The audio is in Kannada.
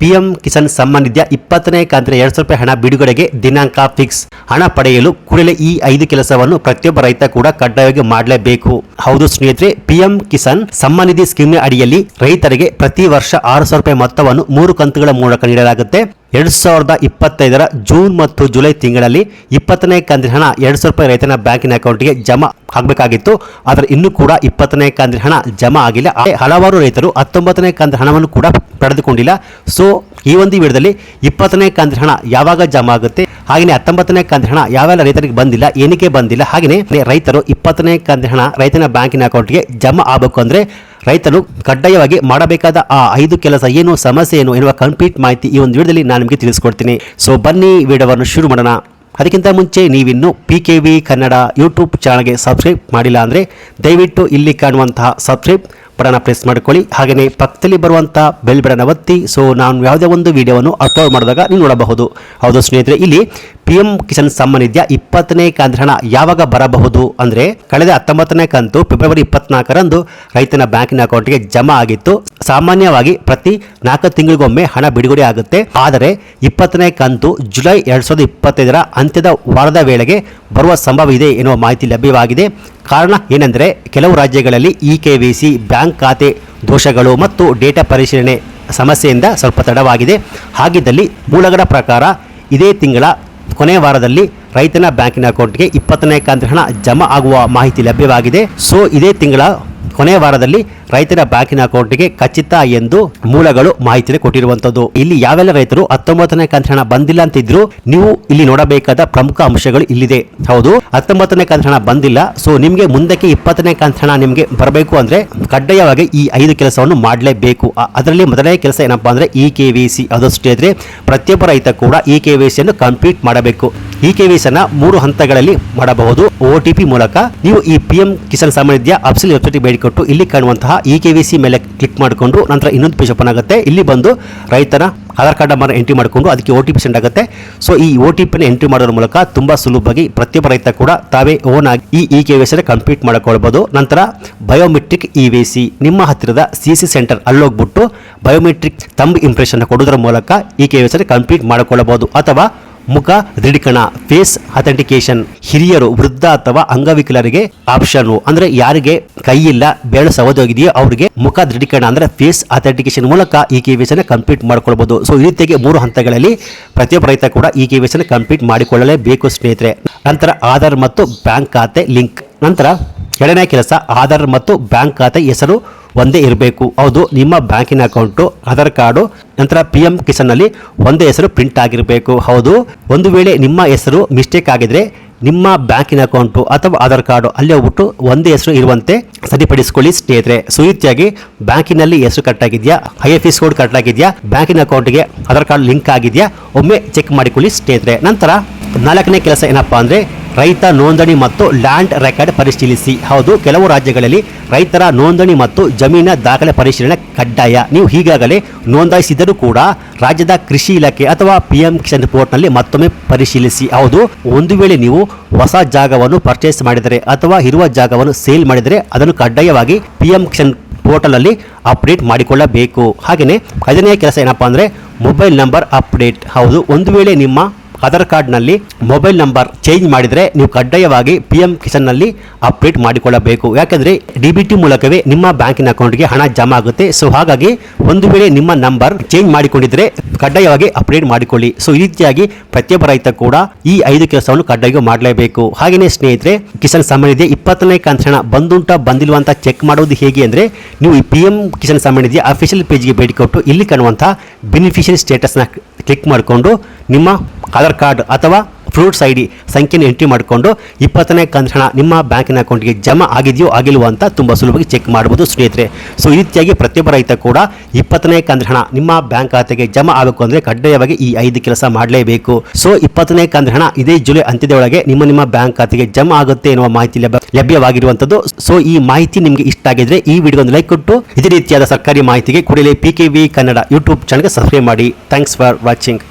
ಪಿಎಂ ಕಿಸಾನ್ ಸಮ್ಮಾನ್ ನಿಧಿಯ ಇಪ್ಪತ್ತನೇ ಕಂತಿನ ಎರಡು ಸಾವಿರ ರೂಪಾಯಿ ಹಣ ಬಿಡುಗಡೆಗೆ ದಿನಾಂಕ ಫಿಕ್ಸ್. ಹಣ ಪಡೆಯಲು ಕೂಡಲೇ ಈ ಐದು ಕೆಲಸವನ್ನು ಪ್ರತಿಯೊಬ್ಬ ರೈತ ಕೂಡ ಕಡ್ಡಾಯವಾಗಿ ಮಾಡಲೇಬೇಕು. ಹೌದು ಸ್ನೇಹಿತರೆ, ಪಿಎಂ ಕಿಸಾನ್ ಸಮ್ಮಾನ್ ನಿಧಿ ಸ್ಕೀಮ್ ಅಡಿಯಲ್ಲಿ ರೈತರಿಗೆ ಪ್ರತಿ ವರ್ಷ ಆರು ಸಾವಿರ ರೂಪಾಯಿ ಮೊತ್ತವನ್ನು ಮೂರು ಕಂತುಗಳ ಮೂಲಕ ನೀಡಲಾಗುತ್ತೆ. ಎರಡ್ ಸಾವಿರದ ಇಪ್ಪತ್ತೈದರ ಜೂನ್ ಮತ್ತು ಜುಲೈ ತಿಂಗಳಲ್ಲಿ ಇಪ್ಪತ್ತನೇ ಕಂತಿನ ಹಣ ಎರಡ್ ಸಾವಿರ ರೂಪಾಯಿ ರೈತನ ಬ್ಯಾಂಕಿನ ಅಕೌಂಟ್ಗೆ ಜಮಾ ಆಗಬೇಕಾಗಿತ್ತು. ಆದರೆ ಇನ್ನೂ ಕೂಡ ಇಪ್ಪತ್ತನೇ ಕಂತಿನ ಹಣ ಜಮಾ ಆಗಿಲ್ಲ. ಹಲವಾರು ರೈತರು ಹತ್ತೊಂಬತ್ತನೇ ಕಂತಿನ ಹಣವನ್ನು ಕೂಡ ಪಡೆದುಕೊಂಡಿಲ್ಲ. ಸೊ, ಈ ಒಂದು ವಿಡಿಯೋದಲ್ಲಿ ಇಪ್ಪತ್ತನೇ ಕಂತಿನ ಹಣ ಯಾವಾಗ ಜಮಾ ಆಗುತ್ತೆ? ಹಾಗೆಯೇ ಹತ್ತೊಂಬತ್ತನೇ ಕಂತಿನ ಹಣ ಯಾವೆಲ್ಲ ರೈತರಿಗೆ ಬಂದಿಲ್ಲ, ಏನಕ್ಕೆ ಬಂದಿಲ್ಲ ಹಾಗೆಯೇ ರೈತರು ಇಪ್ಪತ್ತನೇ ಕಂತಿನ ಹಣ ರೈತನ ಬ್ಯಾಂಕಿನ ಅಕೌಂಟ್ಗೆ ಜಮಾ ಆಗಬೇಕು ಅಂದರೆ ರೈತರು ಕಡ್ಡಾಯವಾಗಿ ಮಾಡಬೇಕಾದ ಆ ಐದು ಕೆಲಸ ಏನು, ಸಮಸ್ಯೆ ಏನು ಎನ್ನುವ ಕಂಪ್ಲೀಟ್ ಮಾಹಿತಿ ಈ ಒಂದು ವಿಡಿಯೋದಲ್ಲಿ ನಾನು ನಿಮಗೆ ತಿಳಿಸ್ಕೊಡ್ತೀನಿ. ಸೊ ಬನ್ನಿ ವಿಡಿಯೋವನ್ನು ಶುರು ಮಾಡೋಣ. ಅದಕ್ಕಿಂತ ಮುಂಚೆ ನೀವಿನ್ನು P K V Kannada YouTube ಚಾನಲ್ಗೆ ಸಬ್ಸ್ಕ್ರೈಬ್ ಮಾಡಿಲ್ಲ ಅಂದರೆ ದಯವಿಟ್ಟು ಇಲ್ಲಿ ಕಾಣುವಂತಹ ಸಬ್ಸ್ಕ್ರೈಬ್ ಬಟನ್ ಪ್ರೆಸ್ ಮಾಡಿಕೊಳ್ಳಿ. ಹಾಗೆಯೇ ಪಕ್ಕದಲ್ಲಿ ಬರುವಂಥ ಬೆಲ್ ಬಟನ್ ಒತ್ತಿ. ಸೊ ನಾನು ಯಾವುದೇ ಒಂದು ವಿಡಿಯೋವನ್ನು ಅಪ್ಲೋಡ್ ಮಾಡಿದಾಗ ನೀವು ನೋಡಬಹುದು. ಹೌದು ಸ್ನೇಹಿತರೆ, ಇಲ್ಲಿ ಪಿ ಎಂ ಕಿಸಾನ್ ಸಮ್ಮಾನ್ ನಿಧಿಯ ಇಪ್ಪತ್ತನೇ ಹಣ ಯಾವಾಗ ಬರಬಹುದು? ಅಂದರೆ ಕಳೆದ ಹತ್ತೊಂಬತ್ತನೇ ಕಂತು ಫೆಬ್ರವರಿ ಇಪ್ಪತ್ನಾಲ್ಕರಂದು ರೈತನ ಬ್ಯಾಂಕಿನ ಅಕೌಂಟ್ಗೆ ಜಮಾ ಆಗಿತ್ತು. ಸಾಮಾನ್ಯವಾಗಿ ಪ್ರತಿ ನಾಲ್ಕು ತಿಂಗಳಿಗೊಮ್ಮೆ ಹಣ ಬಿಡುಗಡೆ ಆಗುತ್ತೆ. ಆದರೆ ಇಪ್ಪತ್ತನೇ ಕಂತು ಜುಲೈ ಎರಡು ಸಾವಿರದ ಇಪ್ಪತ್ತೈದರ ಅಂತ್ಯದ ವಾರದ ವೇಳೆಗೆ ಬರುವ ಸಂಭವ ಇದೆ ಎನ್ನುವ ಮಾಹಿತಿ ಲಭ್ಯವಾಗಿದೆ. ಕಾರಣ ಏನೆಂದರೆ ಕೆಲವು ರಾಜ್ಯಗಳಲ್ಲಿ E K V C, bank ಖಾತೆ ದೋಷಗಳು ಮತ್ತು ಡೇಟಾ ಪರಿಶೀಲನೆ ಸಮಸ್ಯೆಯಿಂದ ಸ್ವಲ್ಪ ತಡವಾಗಿದೆ. ಹಾಗಿದ್ದಲ್ಲಿ ಮೂಲಗಳ ಪ್ರಕಾರ ಇದೇ ತಿಂಗಳ ಕೊನೆಯ ವಾರದಲ್ಲಿ ರೈತನ ಬ್ಯಾಂಕಿನ ಅಕೌಂಟ್ಗೆ ಇಪ್ಪತ್ತನೇ ಕಂತು ಹಣ ಜಮಾ ಆಗುವ ಮಾಹಿತಿ ಲಭ್ಯವಾಗಿದೆ. ಸೊ, ಇದೇ ತಿಂಗಳ ಕೊನೆಯ ವಾರದಲ್ಲಿ ರೈತರ ಬ್ಯಾಂಕಿನ ಅಕೌಂಟ್ಗೆ ಖಚಿತ ಎಂದು ಮೂಲಗಳು ಮಾಹಿತಿ ಕೊಟ್ಟಿರುವಂತದ್ದು ಇಲ್ಲಿ ಯಾವೆಲ್ಲ ರೈತರು ಹತ್ತೊಂಬತ್ತನೇ ಕಂತ್ರಣ ಬಂದಿಲ್ಲ ಅಂತಿದ್ರು ನೀವು ಇಲ್ಲಿ ನೋಡಬೇಕಾದ ಪ್ರಮುಖ ಅಂಶಗಳು ಇಲ್ಲಿದೆ. ಹೌದು, ಹತ್ತೊಂಬತ್ತನೇ ಕಂತ್ರಣ ಬಂದಿಲ್ಲ. ಸೊ ನಿಮಗೆ ಮುಂದಕ್ಕೆ ಇಪ್ಪತ್ತನೇ ಕಂತ್ರಣ ನಿಮಗೆ ಬರಬೇಕು ಅಂದ್ರೆ ಕಡ್ಡಾಯವಾಗಿ ಈ ಐದು ಕೆಲಸವನ್ನು ಮಾಡಲೇಬೇಕು. ಅದರಲ್ಲಿ ಮೊದಲನೇ ಕೆಲಸ ಏನಪ್ಪಾ ಅಂದ್ರೆ ಇ ಕೆ ವಿ ಸಿ. ಅದಷ್ಟೇ ಇದ್ರೆ ಪ್ರತಿಯೊಬ್ಬ ರೈತ ಕೂಡ ಇ ಕೆ ವಿ ಸಿಯನ್ನು ಕಂಪ್ಲೀಟ್ ಮಾಡಬೇಕು. ಇ ಕೆ ವಿ ಅನ್ನ ಮೂರು ಹಂತಗಳಲ್ಲಿ ಮಾಡಬಹುದು. ಓ ಟಿ ಪಿ ಮೂಲಕ ನೀವು ಈ ಪಿ ಎಂ ಕಿಸಾನ್ ಸಾಮಾನ್ಯ ಅಪ್ಸಲ್ ವೆಬ್ಸೈಟ್ ಬೇಡಿಕೊಟ್ಟು ಇಲ್ಲಿ ಕಾಣುವಂತಹ ಇ ಕೆ ವಿ ಸಿ ಮೇಲೆ ಕ್ಲಿಕ್ ಮಾಡಿಕೊಂಡು ನಂತರ ಇನ್ನೊಂದು ಪೇಜ್ ಓಪನ್ ಆಗುತ್ತೆ. ಇಲ್ಲಿ ಬಂದು ರೈತನ ಆಧಾರ್ ಕಾರ್ಡ್ ನಂಬರ್ ಎಂಟ್ರಿ ಮಾಡಿಕೊಂಡು ಅದಕ್ಕೆ ಒ ಟಿ ಪಿ ಸೆಂಡ್ ಆಗುತ್ತೆ. ಸೊ ಈ ಒ ಟಿ ಪಿನ ಎಂಟ್ರಿ ಮಾಡೋದ್ರ ಮೂಲಕ ತುಂಬ ಸುಲಭವಾಗಿ ಪ್ರತಿಯೊಬ್ಬ ರೈತ ಕೂಡ ತಾವೇ ಓನ್ ಆಗಿ ಈ ಇ ಕೆ ವಿ ಸಿನ ಕಂಪ್ಲೀಟ್ ಮಾಡಿಕೊಳ್ಬೋದು. ನಂತರ ಬಯೋಮೆಟ್ರಿಕ್ ಇ ವಿ ಸಿ ನಿಮ್ಮ ಹತ್ತಿರದ ಸಿ ಸಿ ಸೆಂಟರ್ ಅಲ್ಲೋಗ್ಬಿಟ್ಟು ಬಯೋಮೆಟ್ರಿಕ್ ತಂಬ್ ಇಂಪ್ರೆಷನ್ ಕೊಡೋದ್ರ ಮೂಲಕ ಇ ಕೆ ವಿ ಸಿನ ಕಂಪ್ಲೀಟ್ ಮಾಡಿಕೊಳ್ಳಬಹುದು ಅಥವಾ ಮುಖ, ದೃಢೀಕರಣ ಫೇಸ್ ಅಥೆಂಟಿಕೇಶನ್ ಹಿರಿಯರು, ವೃದ್ಧ ಅಥವಾ ಅಂಗವಿಕಲರಿಗೆ ಆಪ್ಷನ್ ಅಂದ್ರೆ ಯಾರಿಗೆ ಕೈ ಇಲ್ಲ ಬೆರಳು ಸವದೋಗಿದೆಯೋ ಅವರಿಗೆ ಮುಖ, ದೃಢೀಕರಣ ಅಂದ್ರೆ ಫೇಸ್ ಅಥೆಂಟಿಕೇಶನ್ ಮೂಲಕ ಈ ಕೆ ವಿ ಕಂಪ್ಲೀಟ್ ಮಾಡಿಕೊಳ್ಬಹುದು ಸೊ ಈ ರೀತಿಯಾಗಿ ಮೂರು ಹಂತಗಳಲ್ಲಿ ಪ್ರತಿಯೊಬ್ಬ ರೈತ ಕೂಡ ಈ ಕೆ ವಿ ಕಂಪ್ಲೀಟ್ ಮಾಡಿಕೊಳ್ಳಲೇಬೇಕು ಸ್ನೇಹಿತರೆ. ನಂತರ ಆಧಾರ್ ಮತ್ತು ಬ್ಯಾಂಕ್ ಖಾತೆ ಲಿಂಕ್. ನಂತರ ಎರಡನೇ ಕೆಲಸ, ಆಧಾರ್ ಮತ್ತು ಬ್ಯಾಂಕ್ ಖಾತೆ ಹೆಸರು ಒಂದೇ ಇರಬೇಕು. ಹೌದು, ನಿಮ್ಮ ಬ್ಯಾಂಕಿನ ಅಕೌಂಟು, ಆಧಾರ್ ಕಾರ್ಡು, ನಂತರ ಪಿ ಎಂ ಕಿಸನ್ನಲ್ಲಿ ಒಂದೇ ಹೆಸರು ಪ್ರಿಂಟ್ ಆಗಿರಬೇಕು. ಹೌದು, ಒಂದು ವೇಳೆ ನಿಮ್ಮ ಹೆಸರು ಮಿಸ್ಟೇಕ್ ಆಗಿದ್ರೆ ನಿಮ್ಮ ಬ್ಯಾಂಕಿನ ಅಕೌಂಟು ಅಥವಾ ಆಧಾರ್ ಕಾರ್ಡು ಅಲ್ಲಿ ಹೋಗ್ಬಿಟ್ಟು ಒಂದೇ ಹೆಸರು ಇರುವಂತೆ ಸರಿಪಡಿಸಿಕೊಳ್ಳಿ ಸ್ನೇಹಿತರೆ. ಸೊ ಬ್ಯಾಂಕಿನಲ್ಲಿ ಹೆಸರು ಕಟ್ಟಾಗಿದೆಯಾ ಐ ಎಫ್ ಎಸ್ ಕೋಡ್ ಕಟ್ಟಾಗಿದೆಯಾ ಬ್ಯಾಂಕಿನ ಅಕೌಂಟ್ಗೆ ಆಧಾರ್ ಕಾರ್ಡ್ ಲಿಂಕ್ ಆಗಿದೆಯಾ? ಒಮ್ಮೆ ಚೆಕ್ ಮಾಡಿಕೊಳ್ಳಿ ಸ್ನೇಹಿತರೆ. ನಂತರ ನಾಲ್ಕನೇ ಕೆಲಸ ಏನಪ್ಪಾ ಅಂದರೆ ರೈತ ನೋಂದಣಿ ಮತ್ತು ಲ್ಯಾಂಡ್ ರೆಕಾರ್ಡ್ ಪರಿಶೀಲಿಸಿ. ಹೌದು, ಕೆಲವು ರಾಜ್ಯಗಳಲ್ಲಿ ರೈತರ ನೋಂದಣಿ ಮತ್ತು ಜಮೀನ ದಾಖಲೆ ಪರಿಶೀಲನೆ ಕಡ್ಡಾಯ. ನೀವು ಈಗಾಗಲೇ ನೋಂದಾಯಿಸಿದರೂ ಕೂಡ ರಾಜ್ಯದ ಕೃಷಿ ಇಲಾಖೆ ಅಥವಾ ಪಿ ಎಂ ಕಿಸಾನ್ ರಿಪೋರ್ಟ್ನಲ್ಲಿ ಮತ್ತೊಮ್ಮೆ ಪರಿಶೀಲಿಸಿ. ಹೌದು, ಒಂದು ವೇಳೆ ನೀವು ಹೊಸ ಜಾಗವನ್ನು ಪರ್ಚೇಸ್ ಮಾಡಿದರೆ ಅಥವಾ ಇರುವ ಜಾಗವನ್ನು ಸೇಲ್ ಮಾಡಿದರೆ ಅದನ್ನು ಕಡ್ಡಾಯವಾಗಿ ಪಿ ಎಂ ಕಿಸಾನ್ ಪೋರ್ಟಲ್ ಅಲ್ಲಿ ಅಪ್ಡೇಟ್ ಮಾಡಿಕೊಳ್ಳಬೇಕು. ಹಾಗೆಯೇ ಐದನೇ ಕೆಲಸ ಏನಪ್ಪಾ ಅಂದರೆ ಮೊಬೈಲ್ ನಂಬರ್ ಅಪ್ಡೇಟ್. ಹೌದು, ಒಂದು ವೇಳೆ ನಿಮ್ಮ ಆಧಾರ್ ಕಾರ್ಡ್ನಲ್ಲಿ ಮೊಬೈಲ್ ನಂಬರ್ ಚೇಂಜ್ ಮಾಡಿದರೆ ನೀವು ಕಡ್ಡಾಯವಾಗಿ ಪಿ ಎಂ ಕಿಸನ್ನಲ್ಲಿ ಅಪ್ಡೇಟ್ ಮಾಡಿಕೊಳ್ಳಬೇಕು. ಯಾಕೆಂದರೆ ಡಿ ಬಿ ಟಿ ಮೂಲಕವೇ ನಿಮ್ಮ ಬ್ಯಾಂಕಿನ ಅಕೌಂಟ್ಗೆ ಹಣ ಜಮಾ ಆಗುತ್ತೆ. ಸೊ ಹಾಗಾಗಿ ಒಂದು ವೇಳೆ ನಿಮ್ಮ ನಂಬರ್ ಚೇಂಜ್ ಮಾಡಿಕೊಂಡಿದ್ರೆ ಕಡ್ಡಾಯವಾಗಿ ಅಪ್ಡೇಟ್ ಮಾಡಿಕೊಳ್ಳಿ. ಸೊ ಈ ರೀತಿಯಾಗಿ ಪ್ರತಿಯೊಬ್ಬ ರೈತ ಕೂಡ ಈ ಐದು ಕೆಲಸವನ್ನು ಕಡ್ಡಾಯವಾಗಿ ಮಾಡಲೇಬೇಕು. ಹಾಗೆಯೇ ಸ್ನೇಹಿತರೆ, ಕಿಸಾನ್ ಸಮ್ಮಾನ್ ನಿಧಿ ಇಪ್ಪತ್ತನೇ ಕಂತಣ ಬಂದುಂಟ ಬಂದಿಲ್ವ ಅಂತ ಚೆಕ್ ಮಾಡೋದು ಹೇಗೆ ಅಂದರೆ, ನೀವು ಈ P M Kisan Samman Nidhi official ಪೇಜ್ಗೆ ಭೇಟಿ ಕೊಟ್ಟು ಇಲ್ಲಿ ಕಾಣುವಂತಹ ಬೆನಿಫಿಷಿಯರಿ ಸ್ಟೇಟಸ್ನ ಕ್ಲಿಕ್ ಮಾಡಿಕೊಂಡು ನಿಮ್ಮ ಆಧಾರ್ ಕಾರ್ಡ್ ಅಥವಾ ಫ್ರೂಟ್ಸ್ ಐ ಡಿ ಸಂಖ್ಯೆನ ಎಂಟ್ರಿ ಮಾಡಿಕೊಂಡು ಇಪ್ಪತ್ತನೇ ಕಂತು ಹಣ ನಿಮ್ಮ ಬ್ಯಾಂಕಿನ ಅಕೌಂಟ್ಗೆ ಜಮಾ ಆಗಿದೆಯೋ ಆಗಿಲ್ವೋ ಅಂತ ತುಂಬ ಸುಲಭವಾಗಿ ಚೆಕ್ ಮಾಡ್ಬೋದು ಸ್ನೇಹಿತರೆ. ಸೊ ಈ ರೀತಿಯಾಗಿ ಪ್ರತಿಯೊಬ್ಬ ರೈತ ಕೂಡ ಇಪ್ಪತ್ತನೇ ಕಂತು ಹಣ ನಿಮ್ಮ ಬ್ಯಾಂಕ್ ಖಾತೆಗೆ ಜಮಾ ಆಗಬೇಕು ಅಂದರೆ ಕಡ್ಡಾಯವಾಗಿ ಈ ಐದು ಕೆಲಸ ಮಾಡಲೇಬೇಕು. ಸೊ ಇಪ್ಪತ್ತನೇ ಕಂತು ಹಣ ಇದೇ ಜುಲೈ ಅಂತ್ಯದ ಒಳಗೆ ನಿಮ್ಮ ನಿಮ್ಮ ಬ್ಯಾಂಕ್ ಖಾತೆಗೆ ಜಮಾ ಆಗುತ್ತೆ ಎನ್ನುವ ಮಾಹಿತಿ ಲಭ್ಯ ಲಭ್ಯವಾಗಿರುವಂಥದ್ದು ಸೊ ಈ ಮಾಹಿತಿ ನಿಮಗೆ ಇಷ್ಟ ಆಗಿದ್ರೆ ಈ ವಿಡಿಯೋ ಒಂದು ಲೈಕ್ ಕೊಟ್ಟು ಇದೇ ರೀತಿಯಾದ ಸರ್ಕಾರಿ ಮಾಹಿತಿಗೆ ಕೂಡಲೇ P K V Kannada YouTube ಚಾನಲ್ಗೆ ಸಬ್ಸ್ಕ್ರೈಬ್ ಮಾಡಿ. Thanks for watching